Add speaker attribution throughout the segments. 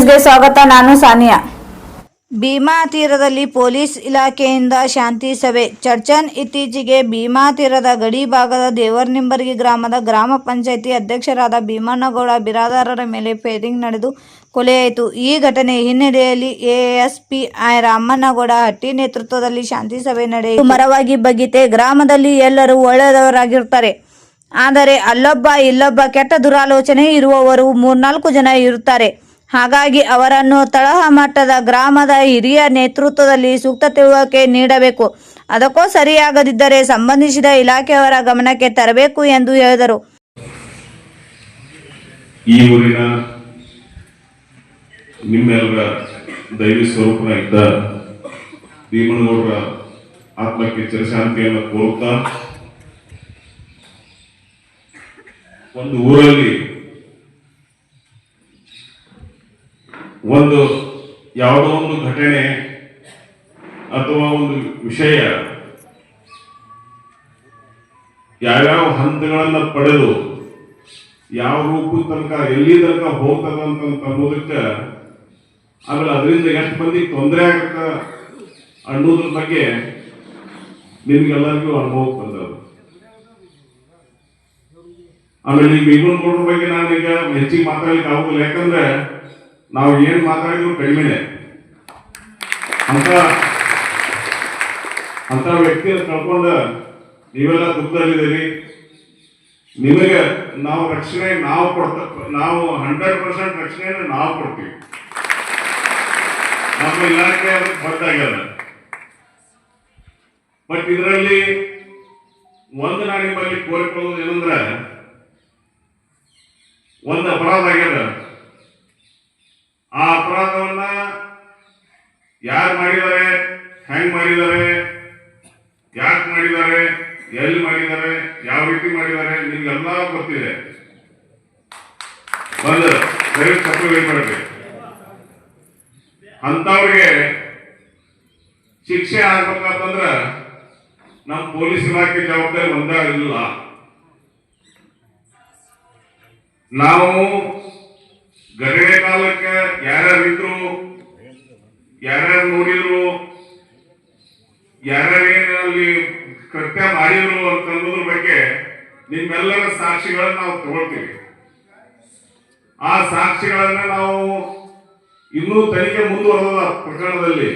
Speaker 1: ನ್ಯೂಸ್ಗೆ ಸ್ವಾಗತ ನಾನು ಸಾನಿಯಾ.
Speaker 2: ಭೀಮಾ ತೀರದಲ್ಲಿ ಪೊಲೀಸ್ ಇಲಾಖೆಯಿಂದ ಶಾಂತಿ ಸಭೆ. ಚರ್ಚನ್ ಇತ್ತೀಚೆಗೆ ಭೀಮಾ ತೀರದ ಗಡಿ ಭಾಗದ ದೇವರ್ನಿಂಬರ್ಗಿ ಗ್ರಾಮದ ಗ್ರಾಮ ಪಂಚಾಯಿತಿ ಅಧ್ಯಕ್ಷರಾದ ಭೀಮಣ್ಣಗೌಡ ಬಿರಾದಾರರ ಮೇಲೆ ಫೈರಿಂಗ್ ನಡೆದು ಕೊಲೆಯಾಯಿತು. ಈ ಘಟನೆ ಹಿನ್ನೆಲೆಯಲ್ಲಿ ಎಎಸ್ಪಿ ಐ ರಾಮಣ್ಣಗೌಡ ಹಟ್ಟಿ ನೇತೃತ್ವದಲ್ಲಿ ಶಾಂತಿ ಸಭೆ ನಡೆಯಿತು. ಮರವಾಗಿ ಬಗ್ಗಿತೆ ಗ್ರಾಮದಲ್ಲಿ ಎಲ್ಲರೂ ಒಳ್ಳೆಯದವರಾಗಿರ್ತಾರೆ ಆದರೆ ಅಲ್ಲೊಬ್ಬ ಇಲ್ಲೊಬ್ಬ ಕೆಟ್ಟ ದುರಾಲೋಚನೆ ಇರುವವರು ಮೂರ್ನಾಲ್ಕು ಜನ ಇರುತ್ತಾರೆ. ಹಾಗಾಗಿ ಅವರನ್ನು ತಳಹ ಮಟ್ಟದ ಗ್ರಾಮದ ಹಿರಿಯ ನೇತೃತ್ವದಲ್ಲಿ ಸೂಕ್ತ ತಿಳುವಳಿಕೆ ನೀಡಬೇಕು. ಅದಕ್ಕೂ ಸರಿಯಾಗದಿದ್ದರೆ ಸಂಬಂಧಿಸಿದ ಇಲಾಖೆಯವರ ಗಮನಕ್ಕೆ ತರಬೇಕು ಎಂದು ಹೇಳಿದರು.
Speaker 3: ಈ ಊರಿನ ನಿಮ್ಮೆಲ್ಲರ ದೈವಿ ಸ್ವರೂಪನಾಗಿದ್ದ ಭೀಮನಗೌಡರ ಆತ್ಮಕ್ಕೆ ಚಿರಶಾಂತಿಯನ್ನು ಕೋರುತ್ತಾ, ಒಂದು ಊರಲ್ಲಿ ಒಂದು ಯಾವುದೋ ಒಂದು ಘಟನೆ ಅಥವಾ ಒಂದು ವಿಷಯ ಯಾವ್ಯಾವ ಹಂತಗಳನ್ನ ಪಡೆದು ಯಾವ ರೂಪ ತನಕ, ಎಲ್ಲಿ ತನಕ ಹೋಗ್ತದ ಅಂತ ಅನ್ನೋದಕ್ಕೆ ಆಮೇಲೆ ಅದರಿಂದ ಎಷ್ಟು ಮಂದಿ ತೊಂದರೆ ಆಗತ್ತ ಅನ್ನೋದ್ರ ಬಗ್ಗೆ ನಿಮ್ಗೆಲ್ಲರಿಗೂ ಅನುಭವ ಬಂದವರು ಆಮೇಲೆ ನೀವು ಗೌಡ್ರ ಬಗ್ಗೆ ನಾನೀಗ ಹೆಚ್ಚಿಗೆ ಮಾತಾಡ್ಲಿಕ್ಕೆ ಆಗೋದಿಲ್ಲ. ಯಾಕಂದ್ರೆ ನಾವು ಏನು ಮಾತಾಡಿದ್ರು ಕಡಿಮೆನೆ. ಅಂತ ಅಂತ ವ್ಯಕ್ತಿಯನ್ನು ಕಳ್ಕೊಂಡ ನೀವೆಲ್ಲ ದುಃಖದಲ್ಲಿದ್ದೀರಿ. ನಿಮಗೆ ನಾವು ರಕ್ಷಣೆ, ನಾವು ಕೊಡ್ತ, ನಾವು ಹಂಡ್ರೆಡ್ ಪರ್ಸೆಂಟ್ ರಕ್ಷಣೆಯನ್ನು ನಾವು ಕೊಡ್ತೀವಿ. ನಮ್ಮ ಇಲಾಖೆ ಅದಕ್ಕೆ ಬಟ್ ಇದರಲ್ಲಿ ಒಂದು ನಾನು ನಿಮ್ಮಲ್ಲಿ ಕೋರಿಕೊಳ್ಳೋದು ಏನಂದ್ರೆ, ಒಂದು ಅಪರಾಧ ಆಗ್ಯದ. ಆ ಅಪರಾಧವನ್ನ ಯಾರು ಮಾಡಿದ್ದಾರೆ, ಹೆಂಗ್ ಮಾಡಿದ್ದಾರೆ, ಯಾಕೆ ಮಾಡಿದ್ದಾರೆ, ಎಲ್ಲಿ ಮಾಡಿದ್ದಾರೆ, ಯಾವ ರೀತಿ ಮಾಡಿದ್ದಾರೆ, ನಿಮ್ಗೆಲ್ಲ ಗೊತ್ತಿದೆ. ದಯವಿಟ್ಟು ತಪ್ಪು ಮಾಡಬೇಕು ಅಂತವ್ರಿಗೆ ಶಿಕ್ಷೆ ಆಗ್ಬೇಕಂತಂದ್ರ ನಮ್ಮ ಪೊಲೀಸ್ ಇಲಾಖೆ ಜವಾಬ್ದಾರಿ ಒಂದಾಗಿಲ್ಲ ನಾವು ಘಟನೆ ಕಾಲಕ್ಕೆ ಯಾರ್ಯಾರು ಇದ್ರು ಯಾರ್ಯಾರು ನೋಡಿದ್ರು ಅಲ್ಲಿ ಕೃತ್ಯ ಮಾಡಿದ್ರು ಅಂತ ಅನ್ನೋದ್ರ ಬಗ್ಗೆ ನಿಮ್ಮೆಲ್ಲರ ಸಾಕ್ಷಿಗಳನ್ನ ನಾವು ತಗೊಳ್ತೀವಿ. ಆ ಸಾಕ್ಷಿಗಳನ್ನ ನಾವು ಇನ್ನೂ ತನಿಖೆ ಮುಂದುವರೆದ ಪ್ರಕರಣದಲ್ಲಿ,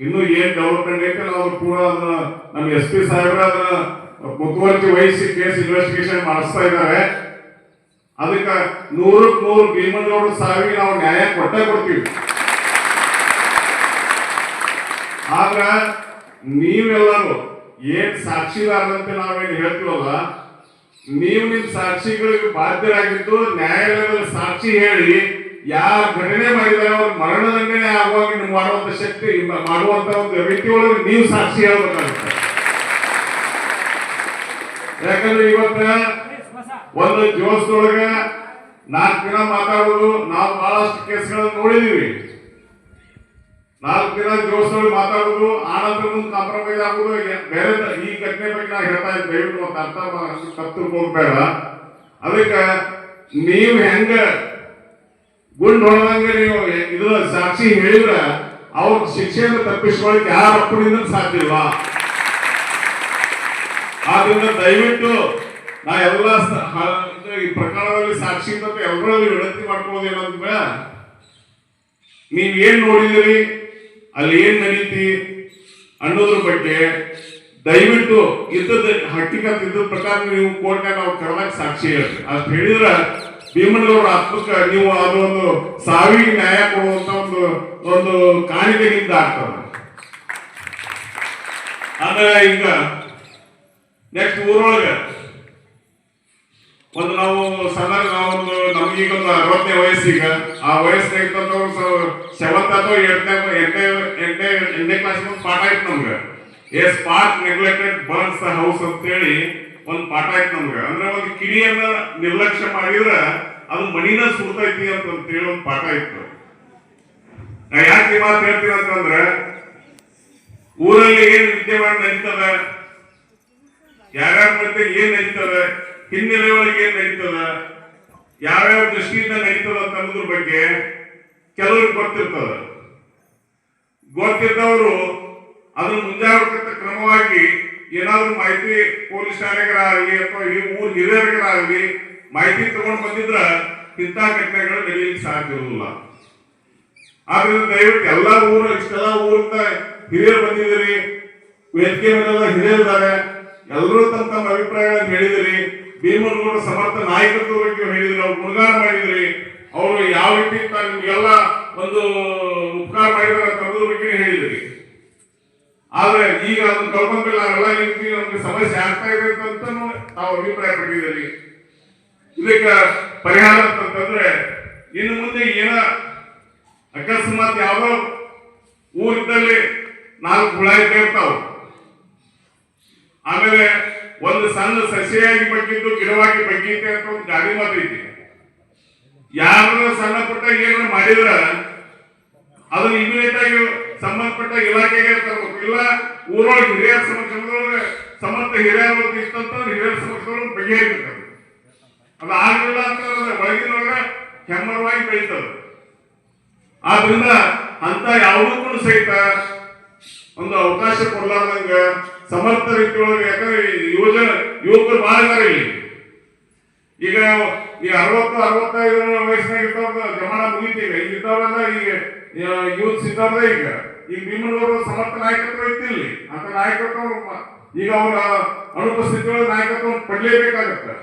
Speaker 3: ಇನ್ನೂ ಏನ್ ಡೆವಲಪ್ಮೆಂಟ್ ಐತೆ ನಾವು ಕೂಡ ಅದನ್ನ ನಮ್ಮ ಎಸ್ ಪಿ ಸಾಹೇಬ್ರ ಅದನ್ನ ಮುತುವರ್ಜಿ ವಹಿಸಿ ಕೇಸ್ ಇನ್ವೆಸ್ಟಿಗೇಷನ್ ಮಾಡಿಸ್ತಾ ಇದ್ದಾರೆ. ಅದಕ್ಕೆ ನೂರಕ್ಕೆ ನೂರು ಭೀಮನಗೌಡ ಸಾವಿಗೆ ನಾವು ನ್ಯಾಯ ಕೊಟ್ಟೇ ಕೊಡ್ತೀವಿ. ಆದ್ರ ನೀವೆಲ್ಲರೂ ಏನ್ ಸಾಕ್ಷಿದಾರರಂತೆ ನಾವೇನು ಹೇಳ್ತೀವಲ್ಲ, ನೀವು ನಿಮ್ ಸಾಕ್ಷಿಗಳಿಗೆ ಬಾಧ್ಯರಾಗಿದ್ದು ನ್ಯಾಯಾಲಯದಲ್ಲಿ ಸಾಕ್ಷಿ ಹೇಳಿ ಯಾರ ಘಟನೆ ಮಾಡಿದಾರೆ ಅವ್ರ ಮರಣದಂಡನೆ ಆಗುವಾಗ ನೀವು ಮಾಡುವಂತ ಶಕ್ತಿ ಮಾಡುವಂತ ಒಂದು ರೀತಿ ನೀವು ಸಾಕ್ಷಿ ಹೇಳ್ಬೇಕಾಗುತ್ತೆ. ಯಾಕಂದ್ರೆ ಇವತ್ತ ಒಂದು ದಿವಸದೊಳಗೆ ನಾಲ್ಕು ದಿನ ಮಾತಾಡೋದು ನಾವು ಬಹಳಷ್ಟು ಕೇಸ್ಗಳನ್ನ ನೋಡಿದೀವಿ ನಾಲ್ಕು ದಿನ ದಿವಸದೊಳಗೆ ಮಾತಾಡೋದು ಆನಂತರ ಕಾಂಪ್ರಮೈಸ್ ಆಗೋದು ಬೇರೆ ಈ ಘಟನೆ ಬಗ್ಗೆ ನಾವು ಹೇಳ್ತಾ ಇದ್ದೆ ದಯವಿಟ್ಟು ಒಂದು ಅರ್ಥ ಕತ್ತು ಹೋಗ್ಬೇಡ. ಅದಕ್ಕೆ ನೀವು ಹೆಂಗ ಗುಂಡ್ ಹೊಡೆದಂಗೆ ನೀವು ಇದು ಸಾಕ್ಷಿ ಹೇಳಿದ್ರ ಅವ್ರ ಶಿಕ್ಷೆಯನ್ನು ತಪ್ಪಿಸ್ಕೊಳ್ಳಿಕ್ಕೆ ಯಾರ ಅಪ್ಪನಿಂದ ಸಾಧ್ಯವಾ ಆದ್ರಿಂದ ದಯವಿಟ್ಟು ನಾ ಎಲ್ಲ ಈ ಪ್ರಕರಣದಲ್ಲಿ ಸಾಕ್ಷಿ ಅಂತ ಎಲ್ಲರಲ್ಲಿ ವಿನಂತಿ ಮಾಡ್ಕೊಳ್ಳೋದೇನಂತ ನೀವ್ ಏನ್ ನೋಡಿದಿರಿ ಅಲ್ಲಿ ಏನ್ ನಡೀತಿ ಅನ್ನೋದ್ರ ಬಗ್ಗೆ ದಯವಿಟ್ಟು ಇದ್ದದ ಹಕ್ಕಿಕತ್ ಇದ್ದ ಪ್ರಕಾರ ನೀವು ಕೋರ್ಟ್ನಾಗ ನಾವು ಕರ್ನಾಟಕ ಸಾಕ್ಷಿ ಹೇಳ್ರಿ ಅಂತ ಹೇಳಿದ್ರ ಭೀಮಣ್ಣವ್ರ ಆತ್ಮಕ ನೀವು ಅದೊಂದು ಸಾವಿಗೆ ನ್ಯಾಯ ಕೊಡುವಂತ ಒಂದು ಒಂದು ಕಾಣಿಕೆ ಆಗ್ತದೆ. ಆದ್ರೆ ಈಗ ನೆಕ್ಸ್ಟ್ ಊರೊಳಗೆ ಒಂದು ನಾವು ಸಣ್ಣ ನಾವೊಂದು ನಮ್ಗೀಗ ಒಂದು ಅರವತ್ತನೇ ವಯಸ್ಸೀಗ, ಆ ವಯಸ್ಸಿನಾಗ ಇರ್ತಂತವ್ರು ಸೆವೆಂತ್ ಅಥವಾ ಎಂಟನೇ ಎಂಟನೇ ಎಂಟನೇ ಎಂಟನೇ ಕ್ಲಾಸ್ ಒಂದು ಪಾಠ ಆಯ್ತು ನಮ್ಗೆ. As spot neglected burns the house ಅಂತೇಳಿ ಒಂದು ಪಾಠ ಆಯ್ತು ನಮ್ಗೆ. ಅಂದ್ರೆ ಒಂದು ಕಿಡಿಯನ್ನ ನಿರ್ಲಕ್ಷ್ಯ ಮಾಡಿದ್ರೆ ಅದು ಮಣಿನ ಸುಡ್ತೈತಿ ಅಂತ ಅಂತೇಳಿ ಒಂದು ಪಾಠ ಇತ್ತು. ನಾ ಯಾಕೆ ಈ ಮಾತು ಹೇಳ್ತೀನಿ ಅಂತಂದ್ರೆ, ಊರಲ್ಲಿ ಏನ್ ವಿದ್ಯಮಾನ ನಡೀತದ? ಯಾರ್ಯಾರ ಮಧ್ಯೆ ಏನ್ ನಡೀತದ? ಹಿನ್ನೆಲೆ ಒಳಗೆ ಏನ್ ನಡೀತದ? ಯಾವ್ಯಾವ ದೃಷ್ಟಿಯಿಂದ ನಡೀತದ ಅಂತ ಅನ್ನೋದ್ರ ಬಗ್ಗೆ ಕೆಲವ್ರಿಗೆ ಗೊತ್ತಿರ್ತದ. ಗೊತ್ತಿದ್ದವರು ಅದನ್ನ ಮುಂಜಾಗ್ರತಾ ಕ್ರಮವಾಗಿ ಏನಾದರೂ ಮಾಹಿತಿ ಪೊಲೀಸ್ ಠಾಣೆಗಳಾಗಲಿ ಅಥವಾ ಈ ಊರ್ ಹಿರಿಯರ್ಗಳಾಗಲಿ ಮಾಹಿತಿ ತಗೊಂಡು ಬಂದಿದ್ರ ಇಂಥ ಘಟನೆಗಳು ನಡೆಯಲಿಕ್ಕೆ ಸಾಧ್ಯ ಇರುವುದಿಲ್ಲ ಆದ್ರಿಂದ ದಯವಿಟ್ಟು ಎಲ್ಲ ಊರು ಇಷ್ಟೆಲ್ಲ ಊರಿಂದ ಹಿರಿಯರು ಬಂದಿದ್ದೀರಿ, ವೇದಿಕೆ ಮೇಲೆಲ್ಲ ಹಿರಿಯರಿದ್ದಾರೆ, ಎಲ್ಲರೂ ತಮ್ಮ ತಮ್ಮ ಅಭಿಪ್ರಾಯಗಳನ್ನು ಹೇಳಿದಿರಿ. ಭೀಮನಗೌಡ ಸಮರ್ಥ ನಾಯಕತ್ವ ಬಗ್ಗೆ ಹೇಳಿದ್ರೆ. ಅವ್ರು ಗುಣಗಾನ ಮಾಡಿದ್ರಿ. ಅವರು ಯಾವ ರೀತಿ ನಿಮ್ಗೆಲ್ಲ ಒಂದು ಉಪಕಾರ ಮಾಡಿದ್ರೆ ಅಂತ ಅನ್ನೋದ್ರ ಬಗ್ಗೆ ಹೇಳಿದ್ರಿ. ಆದ್ರೆ ಈಗ ಅದನ್ನ ಕಳ್ಕೊಂಡಿಲ್ಲ ಎಲ್ಲ ರೀತಿ ನಮ್ಗೆ ಸಮಸ್ಯೆ ಆಗ್ತಾ ಇದೆ ಅಂತ ನಾವು ಅಭಿಪ್ರಾಯ ಪಟ್ಟಿದ್ದೀರಿ. ಇದಕ್ಕೆ ಪರಿಹಾರ ಅಂತಂದ್ರೆ ಇನ್ನು ಮುಂದೆ ಏನ ಅಕಸ್ಮಾತ್ ಯಾವ ಊರಿನಲ್ಲಿ ನಾಲ್ಕು ಹುಳ ಇರ್ತಾವ. ಆಮೇಲೆ ಒಂದು ಸಣ್ಣ ಸಸಿಯಾಗಿ ಬಗ್ಗಿದ್ದು ಗಿಡವಾಗಿ ಬಗ್ಗೀತೆ ಅಂತ ಒಂದು ಗಾಡಿ ಐತಿ ಯಾರು ಸಣ್ಣ ಪುಟ್ಟ ಏನಾರ ಮಾಡಿದ್ರ ಅದನ್ನ ಇಮಿಡಿಯೇಟ್ ಆಗಿ ಸಂಬಂಧಪಟ್ಟ ಇಲಾಖೆಗೆ ತರಬೇಕು. ಇಲ್ಲ, ಊರೊಳಗೆ ಹಿರಿಯರ ಸಮಕ್ಷಮದೊಳಗೆ ಸಮರ್ಥ ಹಿರಿಯರ ಇಷ್ಟಂತ ಹಿರಿಯರ ಸಮಕ್ಷಮದೊಳಗೆ ಬಗೆಹರಿಬೇಕು ಅದು ಆಗಲಿಲ್ಲ ಅಂತ ಒಳಗಿನೊಳಗೆ ಹೆಮ್ಮರವಾಗಿ ಬೆಳೀತದೆ ಆದ್ರಿಂದ ಅಂತ ಯಾವುದಕ್ಕೂ ಸಹಿತ ಒಂದು ಅವಕಾಶ ಕೊಡ್ಲಾರ್ದಂಗ ಸಮರ್ಥ ರೀತಿಯೊಳಗೆ ಯಾಕಂದ್ರೆ ಯುವಜನ, ಯುವಕರು ಬಹಳ ಇಲ್ಲಿ. ಈಗ ಈ ಅರವತ್ತು ಅರವತ್ತೈದು ವಯಸ್ಸಿನಾಗ ಇರ್ತಾವ ಜಮಾನ ಮುಗಿತೀವಿ ಈಗ. ಇದ್ದವರೆಲ್ಲ ಈಗ ಯೂತ್ ಇದ್ದವ್ರೇ ಈಗ. ಈಗ ಭೀಮನವರು ಸಮರ್ಥ ನಾಯಕತ್ವ ಇತ್ತಿಲ್ಲಿ ಅಂತ ನಾಯಕತ್ವ ಈಗ ಅವರ ಅನುಪಸ್ಥಿತಿಯೊಳಗೆ ನಾಯಕತ್ವ ಪಡಲೇಬೇಕಾಗತ್ತೆ.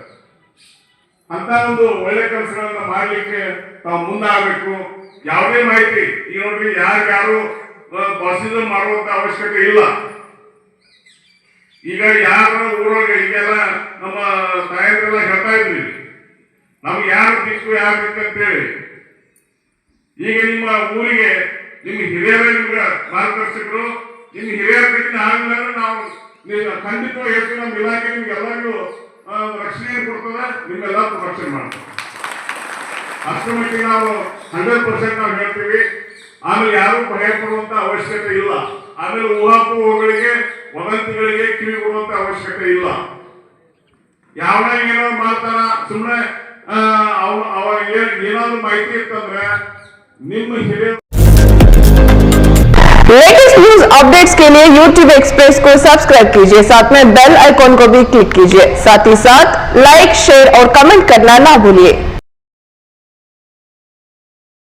Speaker 3: ಅಂತ ಒಂದು ಒಳ್ಳೆ ಕೆಲಸಗಳನ್ನ ಮಾಡಲಿಕ್ಕೆ ತಾವು ಮುಂದಾಗಬೇಕು. ಯಾವುದೇ ಮಾಹಿತಿ, ಈಗ ನೋಡ್ರಿ, ಯಾರ್ಯಾರು ಬಸಿದ ಮಾಡುವಂತ ಅವಶ್ಯಕತೆ ಇಲ್ಲ. ಈಗ ಯಾರ ಊರೊಳಗೆ ಈಗೆಲ್ಲ ನಮ್ಮ ತಾಯಂದ್ರೆಲ್ಲ ಹೇಳ್ತಾ ಇದ್ವಿ ನಮ್ಗೆ ಯಾರು ದಿಕ್ಕು ಯಾರು ಅಂತ ಹೇಳಿ ಈಗ ನಿಮ್ಮ ಊರಿಗೆ ನಿಮ್ಮ ಹಿರಿಯರ ನಿಮ್ಗೆ ಮಾರ್ಗದರ್ಶಕರು, ನಿಮ್ಮ ಹಿರಿಯರ ಬಿಟ್ಟಿನ ಆಗಲಿಲ್ಲ ನಾವು ಖಂಡಿತವಾಗಿ ಹೇಳ್ತೀವಿ, ನಮ್ಮ ಇಲಾಖೆ ನಿಮ್ಗೆ ಎಲ್ಲರಿಗೂ ರಕ್ಷಣೆ ಕೊಡ್ತದೆ ನಿಮ್ಗೆಲ್ಲ ರಕ್ಷಣೆ ಮಾಡ್ತದೆ. ಅಷ್ಟು ಮಟ್ಟಿಗೆ ನಾವು ಹಂಡ್ರೆಡ್ ಪರ್ಸೆಂಟ್ ನಾವು ಹೇಳ್ತೀವಿ. ಆಮೇಲೆ ಯಾರು ಭಯ ಪಡುವಂತ ಅವಶ್ಯಕತೆ ಇಲ್ಲ. ಆಮೇಲೆ ಊಹಾಪೋಹಗಳಿಗೆ ವದಂತಿಗಳಿಗೆ ಕಿವಿ ಕೊಡುವಂತ ಅವಶ್ಯಕತೆ ಇಲ್ಲ ಯಾವ ಏನೋ ಮಾಡ್ತಾನ ಸುಮ್ಮನೆ ಅವ ಅವ ಏನ್- ಏನಾದ್ರು ಮಾಹಿತಿ ಇತ್ತಂದ್ರೆ ನಿಮ್ಮ ಹಿರಿಯ
Speaker 1: लेटेस्ट न्यूज अपडेट्स के लिए YouTube एक्सप्रेस को सब्सक्राइब कीजिए साथ में बेल आइकॉन को भी क्लिक कीजिए साथ ही साथ लाइक शेयर और कमेंट करना ना भूलिए